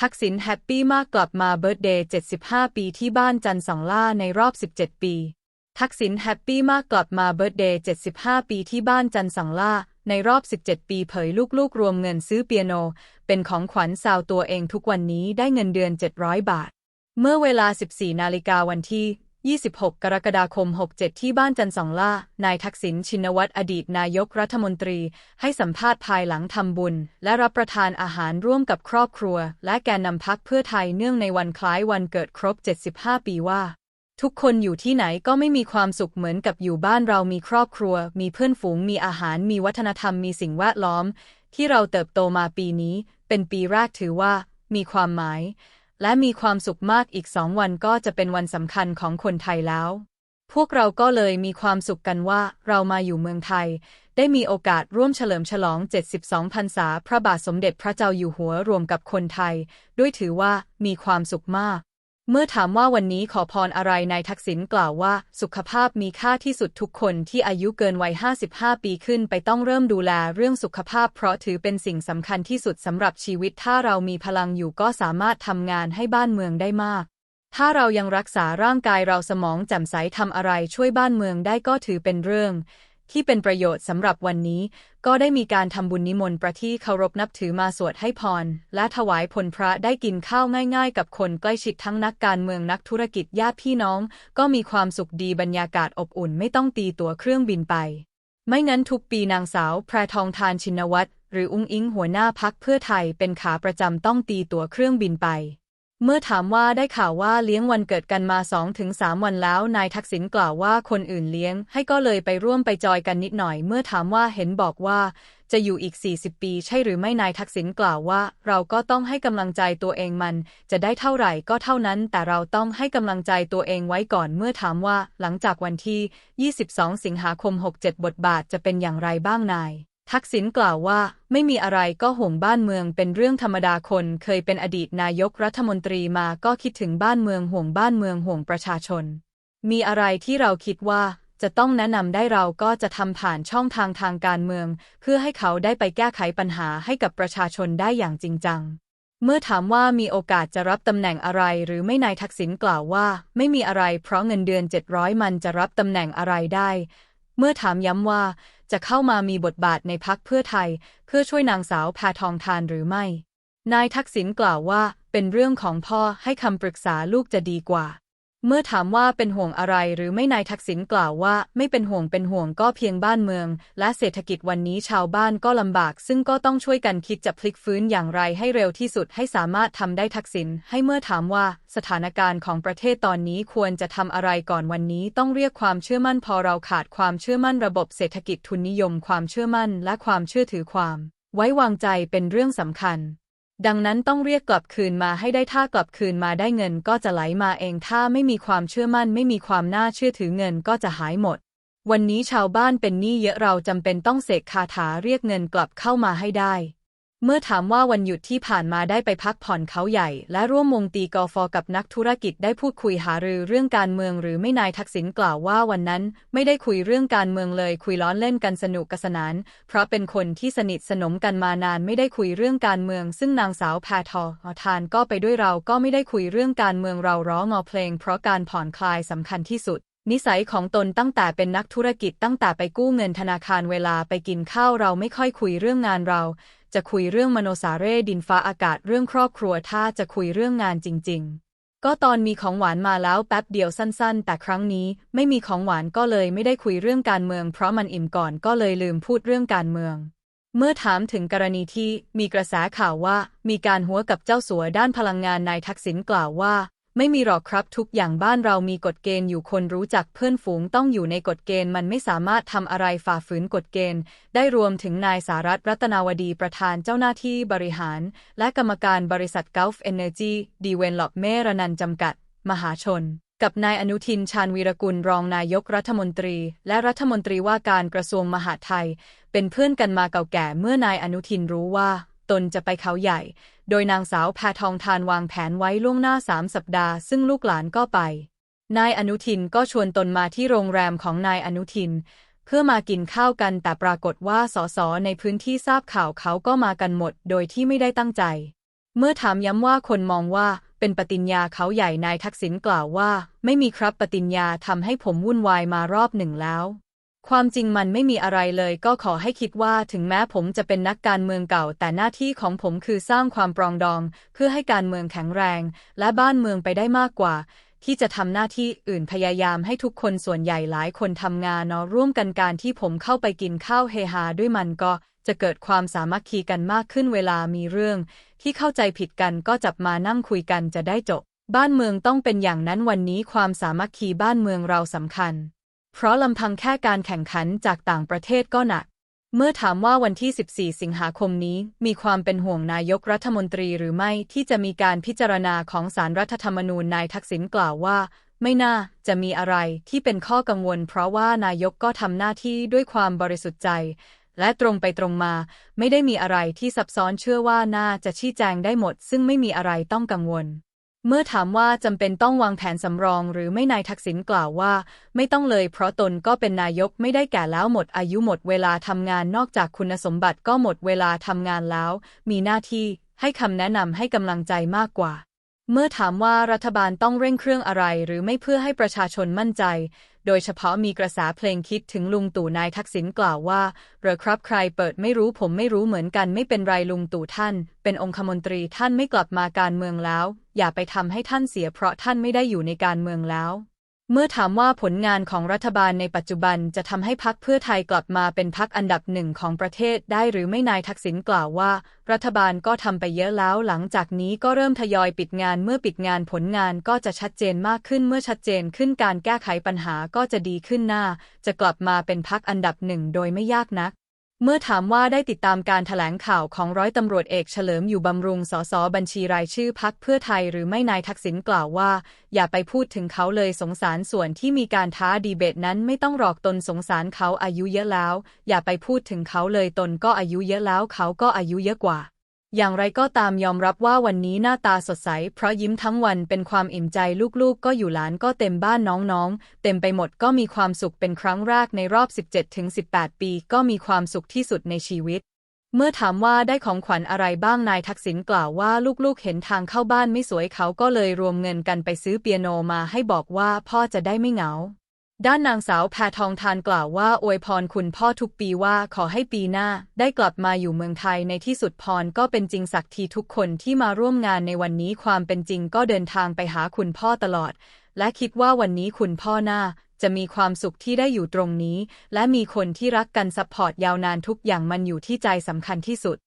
ทักษิณแฮปปี้มากกลับมาเบิร์ดเดย์ 75 ปีที่บ้านจันสองล่าในรอบ 17 ปี ทักษิณแฮปปี้มากกลับมาเบิร์ดเดย์ 75 ปีที่บ้านจันสองล่าในรอบ 17 ปีเผยลูกๆ รวมเงินซื้อเปียโน เป็นของขวัญสาวตัวเองทุกวันนี้ได้เงินเดือน 700 บาท เมื่อเวลา 14 นาฬิกาวันที่ 26 กรกฎาคม 67 ที่บ้านจันสองล่า นายทักษิณชินวัตรอดีตนายกรัฐมนตรี ให้สัมภาษณ์ภายหลังทำบุญ และรับประทานอาหารร่วมกับครอบครัว และแกนนำพักเพื่อไทยเนื่องในวันคล้ายวันเกิดครบ 75 ปีว่า ทุกคนอยู่ที่ไหนก็ไม่มีความสุขเหมือนกับอยู่บ้านเรามีครอบครัว มีเพื่อนฝูง มีอาหาร มีวัฒนธรรม มีสิ่งแวดล้อม ที่เราเติบโตมาปีนี้ เป็นปีแรกถือว่า มีความหมาย และมีความสุขมากอีกสองวันก็จะเป็นวันสำคัญของคนไทยแล้ว พวกเราก็เลยมีความสุขกันว่าเรามาอยู่เมืองไทย ได้มีโอกาสร่วมเฉลิมฉลอง 72 พรรษาพระบาทสมเด็จพระเจ้าอยู่หัวรวมกับคนไทย ด้วยถือว่ามีความสุขมาก เมื่อถามว่าวันนี้ขอพรอะไรนายทักษิณกล่าวว่า สุขภาพมีค่าที่สุดทุกคนที่อายุเกินวัย 55 ปีขึ้นไปต้องเริ่มดูแลเรื่องสุขภาพ เพราะถือเป็นสิ่งสำคัญที่สุดสำหรับชีวิต ถ้าเรามีพลังอยู่ก็สามารถทำงานให้บ้านเมืองได้มาก ถ้าเรายังรักษาร่างกายเราสมองแจ่มใสทำอะไรช่วยบ้านเมืองได้ก็ถือเป็นเรื่อง ที่เป็นประโยชน์สำหรับวันนี้ ก็ได้มีการทำบุญนิมนต์ประที่เคารพนับถือมาสวดให้พร และถวายผลพระได้กินข้าวง่ายๆ กับคนใกล้ชิดทั้งนักการเมืองนักธุรกิจญาติพี่น้อง ก็มีความสุขดีบรรยากาศอบอุ่นไม่ต้องตีตั๋วเครื่องบินไป ไม่งั้นทุกปีนางสาวแพรทองทานชินวัตรหรืออุ้งอิงหัวหน้าพักเพื่อไทยเป็นขาประจำต้องตีตั๋วเครื่องบินไป เมื่อถามว่าได้ข่าวว่าเลี้ยงวันเกิดกันมา2-3วันแล้ว นายทักษิณกล่าวว่าคนอื่นเลี้ยง ให้ก็เลยไปร่วมไปจอยกันนิดหน่อย เมื่อถามว่าเห็นบอกว่า จะอยู่อีก 40 ปี ใช่หรือไม่นายทักษิณกล่าวว่า เราก็ต้องให้กำลังใจตัวเองมัน จะได้เท่าไหร่ก็เท่านั้น แต่เราต้องให้กำลังใจตัวเองไว้ก่อนเมื่อถามว่า หลังจากวันที่ 22 สิงหาคม 67 บทบาทจะเป็นอย่างไรบ้างนาย ทักษิณกล่าวว่าไม่มีอะไรก็ห่วงบ้านเมืองเป็นเรื่องธรรมดาคนเคยเป็นอดีตนายกรัฐมนตรีมาก็คิดถึงบ้านเมืองห่วงบ้านเมืองห่วงประชาชน มีอะไรที่เราคิดว่าจะต้องแนะนำได้เราก็จะทำผ่านช่องทางทางการเมือง เพื่อให้เขาได้ไปแก้ไขปัญหาให้กับประชาชนได้อย่างจริงจัง เมื่อถามว่ามีโอกาสจะรับตำแหน่งอะไรหรือไม่นายทักษิณกล่าวว่า ไม่มีอะไรเพราะเงินเดือน 700 มันจะรับตำแหน่งอะไรได้ เมื่อถามย้ำว่าจะเข้ามามีบทบาทในพักเพื่อไทย เพื่อช่วยนางสาวแพทองทานหรือไม่ นายทักษิณกล่าวว่าเป็นเรื่องของพ่อให้คำปรึกษาลูกจะดีกว่า เมื่อถามว่าเป็นห่วงอะไรหรือไม่นายทักษิณกล่าวว่า ไม่เป็นห่วงเป็นห่วงก็เพียงบ้านเมือง และเศรษฐกิจวันนี้ชาวบ้านก็ลำบาก ซึ่งก็ต้องช่วยกันคิดจะพลิกฟื้นอย่างไรให้เร็วที่สุดให้สามารถทำได้ทักษิณให้เมื่อถามว่าสถานการณ์ของประเทศตอนนี้ควรจะทำอะไรก่อนวันนี้ต้องเรียกความเชื่อมั่นพอเราขาดความเชื่อมั่นระบบเศรษฐกิจทุนนิยม ความเชื่อมั่น และความเชื่อถือความ ไว้วางใจเป็นเรื่องสำคัญ ดังนั้นต้องเรียกกลับคืนมาให้ได้ถ้ากลับคืนมาได้เงินก็จะไหลมาเองถ้าไม่มีความเชื่อมั่น ไม่มีความน่าเชื่อถือเงินก็จะหายหมด วันนี้ชาวบ้านเป็นหนี้เยอะเราจำเป็นต้องเสกคาถาเรียกเงินกลับเข้ามาให้ได้ เมื่อถามว่าวันหยุดที่ผ่านมาได้ไปพักผ่อนเขาใหญ่ และร่วมวงตีกอฟอกับนักธุรกิจได้พูดคุยหารือเรื่องการเมืองหรือไม่นายทักษิณกล่าวว่าวันนั้นไม่ได้คุยเรื่องการเมืองเลยคุยล้อเล่นกันสนุกกสนาน เพราะเป็นคนที่สนิทสนมกันมานานไม่ได้คุยเรื่องการเมือง ซึ่งนางสาวแพทอทานก็ไปด้วยเราก็ไม่ได้คุยเรื่องการเมืองเราร้องอเพลง เพราะการผ่อนคลายสำคัญที่สุดนิสัยของตนตั้งแต่เป็นนักธุรกิจตั้งแต่ไปกู้เงินธนาคารเวลาไปกินข้าวเราไม่ค่อยคุยเรื่องงานเรา จะคุยเรื่องมโนสาเร่ดินฟ้าอากาศเรื่องครอบครัวถ้าจะคุยเรื่องงานจริง ๆ ก็ตอนมีของหวานมาแล้วแป๊บเดียวสั้น ๆ แต่ครั้งนี้ไม่มีของหวานก็เลยไม่ได้คุยเรื่องการเมือง เพราะมันอิ่มก่อนก็เลยลืมพูดเรื่องการเมือง เมื่อถามถึงกรณีที่มีกระแสข่าวว่า มีการหัวกับเจ้าสัวด้านพลังงานนายทักษิณกล่าวว่า ไม่มีหรอกครับทุกอย่างบ้านเรามีกฎเกณฑ์อยู่คนรู้จักเพื่อนฝูงต้องอยู่ในกฎเกณฑ์มันไม่สามารถทำอะไรฝ่าฝืนกฎเกณฑ์ ได้รวมถึงนายสารัตรัตนาวดีประธานเจ้าหน้าที่บริหาร และกรรมการบริษัท Gulf Energy Development รนันจำกัด มหาชน กับนายอนุทินชาญวีรกุลรองนายกรัฐมนตรี และรัฐมนตรีว่าการกระทรวงมหาดไทย เป็นเพื่อนกันมาเก่าแก่เมื่อนายอนุทินรู้ว่า ตนจะไปเขาใหญ่ โดยนางสาวแพทองทานวางแผนไว้ล่วงหน้าสามสัปดาห์ ซึ่งลูกหลานก็ไป นายอนุทินก็ชวนตนมาที่โรงแรมของนายอนุทิน เพื่อมากินข้าวกันแต่ปรากฏว่าสสในพื้นที่ทราบข่าวเขาก็มากันหมด โดยที่ไม่ได้ตั้งใจ เมื่อถามย้ำว่าคนมองว่าเป็นปฏิญญาเขาใหญ่นายทักษิณกล่าวว่า ไม่มีครับปฏิญญาทำให้ผมวุ่นวายมารอบหนึ่งแล้ว ความจริงมันไม่มีอะไรเลยก็ขอให้คิดว่าถึงแม้ผมจะเป็นนักการเมืองเก่า แต่หน้าที่ของผมคือสร้างความปรองดอง เพื่อให้การเมืองแข็งแรง และบ้านเมืองไปได้มากกว่า ที่จะทำหน้าที่อื่นพยายามให้ทุกคนส่วนใหญ่หลายคนทำงานเนาะร่วมกันการที่ผมเข้าไปกินข้าวเฮฮาด้วยมันก็จะเกิดความสามัคคีกันมากขึ้นเวลามีเรื่อง ที่เข้าใจผิดกันก็จับมานั่งคุยกันจะได้จบ บ้านเมืองต้องเป็นอย่างนั้นวันนี้ความสามัคคีบ้านเมืองเราสำคัญ เพราะลำพังแค่การแข่งขันจากต่างประเทศก็หนัก เมื่อถามว่าวันที่ 14 สิงหาคมนี้ มีความเป็นห่วงนายกรัฐมนตรีหรือไม่ที่จะมีการพิจารณาของสารรัฐธรรมนูญนายทักษิณกล่าวว่า ไม่น่าจะมีอะไรที่เป็นข้อกังวล เพราะว่านายกก็ทำหน้าที่ด้วยความบริสุทธิ์ใจ และตรงไปตรงมา ไม่ได้มีอะไรที่ซับซ้อนเชื่อว่าน่าจะชี้แจงได้หมด ซึ่งไม่มีอะไรต้องกังวล เมื่อถามว่าจำเป็นต้องวางแผนสำรองหรือไม่นายทักษิณกล่าวว่า ไม่ต้องเลยเพราะตนก็เป็นนายกไม่ได้แก่แล้วหมดอายุหมดเวลาทำงานนอกจากคุณสมบัติก็หมดเวลาทำงานแล้ว มีหน้าที่ให้คำแนะนำให้กำลังใจมากกว่า เมื่อถามว่ารัฐบาลต้องเร่งเครื่องอะไรหรือไม่เพื่อให้ประชาชนมั่นใจ โดยเฉพาะมีกระแสเพลงคิดถึงลุงตู่นายทักษิณกล่าวว่าเหรอครับใครเปิดไม่รู้ผมไม่รู้เหมือนกันไม่เป็นไรลุงตู่ท่าน เป็นองคมนตรีท่านไม่กลับมาการเมืองแล้ว อย่าไปทำให้ท่านเสียเพราะท่านไม่ได้อยู่ในการเมืองแล้ว เมื่อถามว่าผลงานของรัฐบาลในปัจจุบันจะทำให้พักเพื่อไทยกลับมาเป็นพักอันดับหนึ่งของประเทศได้หรือไม่นายทักษิณกล่าวว่า รัฐบาลก็ทำไปเยอะแล้วหลังจากนี้ก็เริ่มทยอยปิดงานเมื่อปิดงานผลงานก็จะชัดเจนมากขึ้นเมื่อชัดเจนขึ้นการแก้ไขปัญหาก็จะดีขึ้นหน้า จะกลับมาเป็นพักอันดับหนึ่งโดยไม่ยากนัก เมื่อถามว่าได้ติดตามการถแถลงข่าวของร้อยตำรวจเอกเฉลิมอยู่บำรุงสสบัญชีรายชื่อพักเพื่อไทยหรือไม่นายทักษิณกล่าวว่า อย่าไปพูดถึงเขาเลยสงสารส่วนที่มีการท้าดีเบตนั้นไม่ต้องหลอกตนสงสารเขาอายุเยอะแล้ว อย่าไปพูดถึงเขาเลยตนก็อายุเยอะแล้วเขาก็อายุเยอะกว่า อย่างไรก็ตามยอมรับว่าวันนี้หน้าตาสดใส เพราะยิ้มทั้งวันเป็นความอิ่มใจลูกๆ ก็อยู่หลานก็เต็มบ้านน้องๆ เต็มไปหมดก็มีความสุขเป็นครั้งแรกในรอบ 17-18 ปี ก็มีความสุขที่สุดในชีวิต เมื่อถามว่าได้ของขวัญอะไรบ้างนายทักษิณกล่าวว่าลูกๆ เห็นทางเข้าบ้านไม่สวยเขาก็เลยรวมเงินกันไปซื้อเปียโนมาให้บอกว่าพ่อจะได้ไม่เหงา ด้านนางสาวแพทองทานกล่าวว่าอวยพรคุณพ่อทุกปีว่าขอให้ปีหน้าได้กลับมาอยู่เมืองไทยในที่สุดพรก็เป็นจริงสักทีทุกคนที่มาร่วมงานในวันนี้ความเป็นจริงก็เดินทางไปหาคุณพ่อตลอด และคิดว่าวันนี้คุณพ่อหน้าจะมีความสุขที่ได้อยู่ตรงนี้ และมีคนที่รักกันซัพพอร์ตยาวนานทุกอย่างมันอยู่ที่ใจสำคัญที่สุด